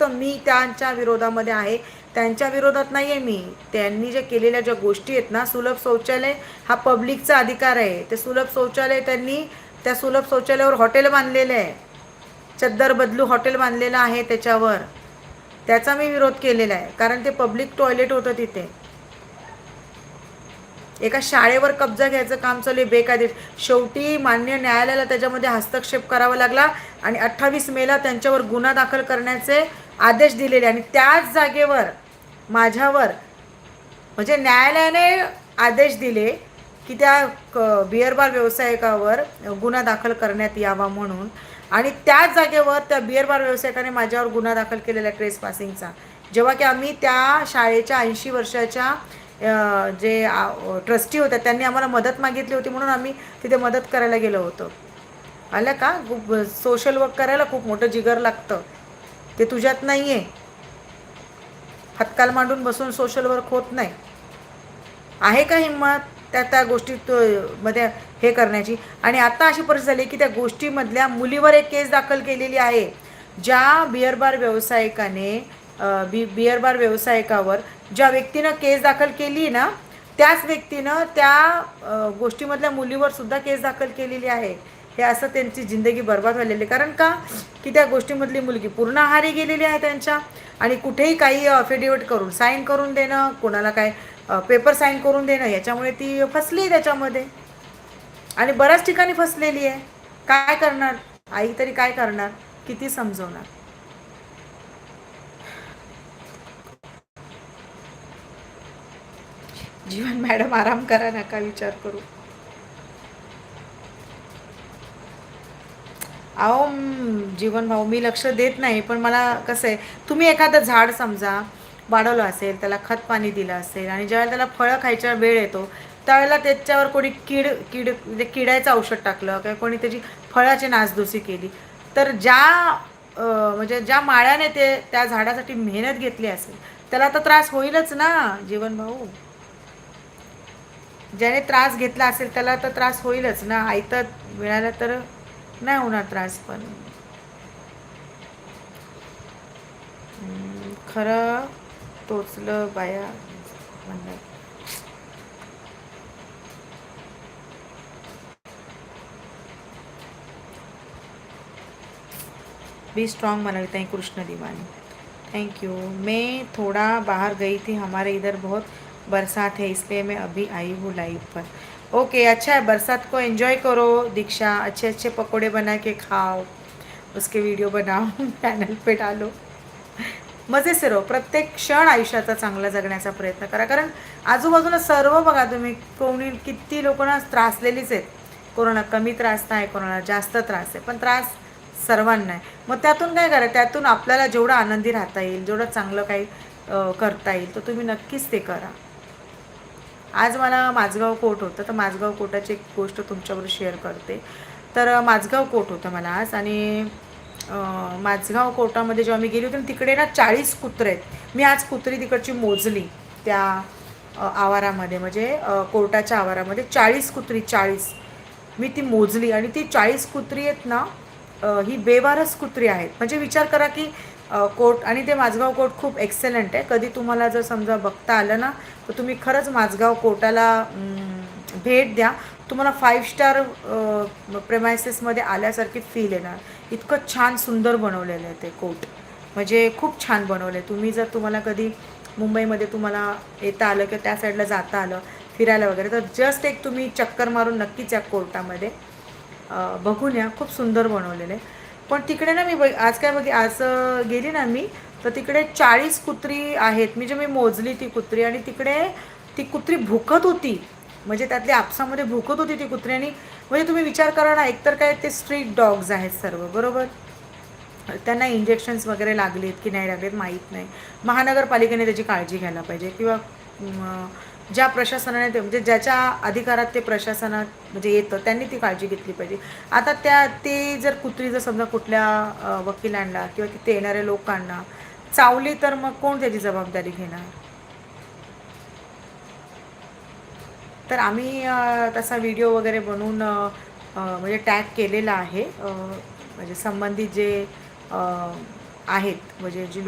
फक्त मी त्यांच्या विरोधामध्ये आहे. त्यांच्या विरोधात नाही आहे मी. त्यांनी जे केलेल्या ज्या गोष्टी आहेत ना सुलभ शौचालय हा पब्लिकचा अधिकार आहे. ते सुलभ शौचालय त्यांनी त्या सुलभ शौचालयावर हॉटेल बांधलेलं आहे. चद्दर बदलू हॉटेल बांधलेलं आहे त्याच्यावर. त्याचा मी विरोध केलेला आहे. कारण ते पब्लिक टॉयलेट होतं तिथे. एका शाळेवर कब्जा घ्यायचं काम चालू आहे बेकायदेश शेवटी मान्य न्यायालयाला त्याच्यामध्ये हस्तक्षेप करावा लागला आणि अठ्ठावीस मेला त्यांच्यावर गुन्हा दाखल करण्याचे आदेश दिलेले आणि त्याच जागेवर माझ्यावर म्हणजे न्यायालयाने आदेश दिले की त्या क बिअरबार व्यावसायिकावर गुन्हा दाखल करण्यात यावा म्हणून आणि त्याच जागेवर त्या बिअरबार व्यावसायिकाने माझ्यावर गुन्हा दाखल केलेला ट्रेस पासिंगचा. जेव्हा की आम्ही त्या शाळेच्या ऐंशी वर्षाच्या जे ट्रस्टी होत्या त्यांनी आम्हाला मदत मागितली होती म्हणून आम्ही तिथे मदत करायला गेलो होतो. आलं का? सोशल वर्क करायला खूप मोठं जिगर लागतं. ते तुझ्यात नाही आहे हत्काल मांडून बसून सोशल वर्क होत नाही. आहे का हिंमत त्या त्या गोष्टीत मध्ये हे करण्याची? आणि आता अशी परिस्थिती झाली की त्या गोष्टीमधल्या मुलीवर एक केस दाखल केलेली आहे ज्या बिअर बार व्यावसायिकाने बी बिअर बार व्यावसायिकावर ज्या व्यक्तीनं केस दाखल केली ना त्याच व्यक्तीनं त्या गोष्टीमधल्या मुलीवर सुद्धा केस दाखल केलेली आहे. हे असं त्यांची जिंदगी बर्बाद झालेली आहे. कारण का? की त्या गोष्टीमधली मुलगी पूर्ण आहारी गेलेली आहे त्यांच्या आणि कुठेही काही अफिडेविट करून साईन करून देणं कोणाला काय पेपर साईन करून देणं याच्यामुळे ती फसली त्याच्यामध्ये. आणि बऱ्याच ठिकाणी फसलेली आहे. काय करणार? आई तरी काय करणार? किती समजवणार? जीवन मॅडम आराम करा नका विचार करू. अहो जीवन भाऊ मी लक्ष देत नाही पण मला कसं आहे तुम्ही एखादं झाड समजा वाढवलं असेल त्याला खत पाणी दिलं असेल आणि ज्यावेळेला त्याला फळं खायच्या वेळ येतो त्यावेळेला त्याच्यावर कोणी कीड कीड म्हणजे किडायचं औषध टाकलं किंवा कोणी त्याची फळाची नासधुसी केली तर ज्या म्हणजे ज्या माळ्याने ते त्या झाडासाठी मेहनत घेतली असेल त्याला तर त्रास होईलच ना जीवन भाऊ. ज्याने त्रास घेतला असेल त्याला तर त्रास होईलच ना आयतं मिळालं तर नाही होणार त्रास पण. खरं टोचलं बाया म्हणलं. बी स्ट्रांग मनाली ताई कृष्ण दीवानी थैंक यू मैं थोड़ा बाहर गई थी हमारे इधर बहुत बरसात है इसलिए मैं अभी आई हूँ लाइव पर. ओके अच्छा है बरसात को एंजॉय करो दीक्षा अच्छे अच्छे पकोड़े बना के खाओ उसके वीडियो बनाओ चॅनल पे डालो। मजे से रहो प्रत्येक क्षण आयुष्याचा चांगला जगण्याचा प्रयत्न करा कारण आजूबाजूला सर्व बघा तुम्ही कोणी किती लोकांना त्रासलेलीच आहेत. कोरोना कमी त्रास नाही कोरोना जास्त त्रास आहे पण त्रास सर्वांना आहे. मग त्यातून काय करा त्यातून आपल्याला जेवढं आनंदी राहता येईल जेवढं चांगलं काही करता येईल तर तुम्ही नक्कीच ते करा. आज मला माझगाव कोट होतं तर माझगाव कोटाची एक गोष्ट तुमच्याबरोबर शेअर करते. तर माझगाव कोट होतं मला आज आणि माझगाव कोटामध्ये जेव्हा मी गेली होती तिकडे ना चाळीस कुत्रे आहेत. मी आज कुत्री तिकडची मोजली त्या आवारामध्ये. म्हणजे कोर्टाच्या आवारामध्ये चाळीस कुत्री चाळीस. मी ती मोजली आणि ती चाळीस कुत्री आहेत ना ही बेवारस कुत्री आहेत. म्हणजे विचार करा की कोर्ट आणि ते माझगाव कोर्ट खूप एक्सेलंट आहे. कधी तुम्हाला जर समजा बघता आलं ना तर तुम्ही खरंच माझगाव कोर्टाला भेट द्या. तुम्हाला फाईव्ह स्टार प्रेमायसेसमध्ये आल्यासारखी फील येणार. इतकं छान सुंदर बनवलेलं आहे ते कोर्ट म्हणजे खूप छान बनवलं आहे तुम्ही जर तुम्हाला कधी मुंबईमध्ये तुम्हाला येता आलं किंवा त्या साईडला जाता आलं फिरायला वगैरे तर जस्ट एक तुम्ही चक्कर मारून नक्कीच या कोर्टामध्ये बघून या. खूप सुंदर बनवलेलं आहे. पण तिकडे ना मी बघ आज काय बघ आज गेली ना मी तर तिकडे चाळीस कुत्री आहेत. मी जे मी मोजली ती कुत्री आणि तिकडे ती कुत्री भुकत होती. म्हणजे त्यातल्या आपसामध्ये भुकत होती ती कुत्री आणि म्हणजे तुम्ही विचार करा ना एकतर काय ते स्ट्रीट डॉग्स आहेत सर्व बरोबर? त्यांना इंजेक्शन्स वगैरे लागलेत की नाही लागलेत माहीत नाही. महानगरपालिकेने त्याची काळजी घ्यायला पाहिजे किंवा ज्या प्रशासनाने ते म्हणजे ज्याच्या अधिकारात ते प्रशासनात म्हणजे येतं त्यांनी ती काळजी घेतली पाहिजे. आता त्या ते जर कुत्री जर समजा कुठल्या वकिलांना किंवा तिथे येणाऱ्या लोकांना चावली तर मग कोण त्याची जबाबदारी घेणार? तर आम्ही तसा व्हिडिओ वगैरे बनवून म्हणजे टॅग केलेला आहे. म्हणजे संबंधित जे आहेत म्हणजे जी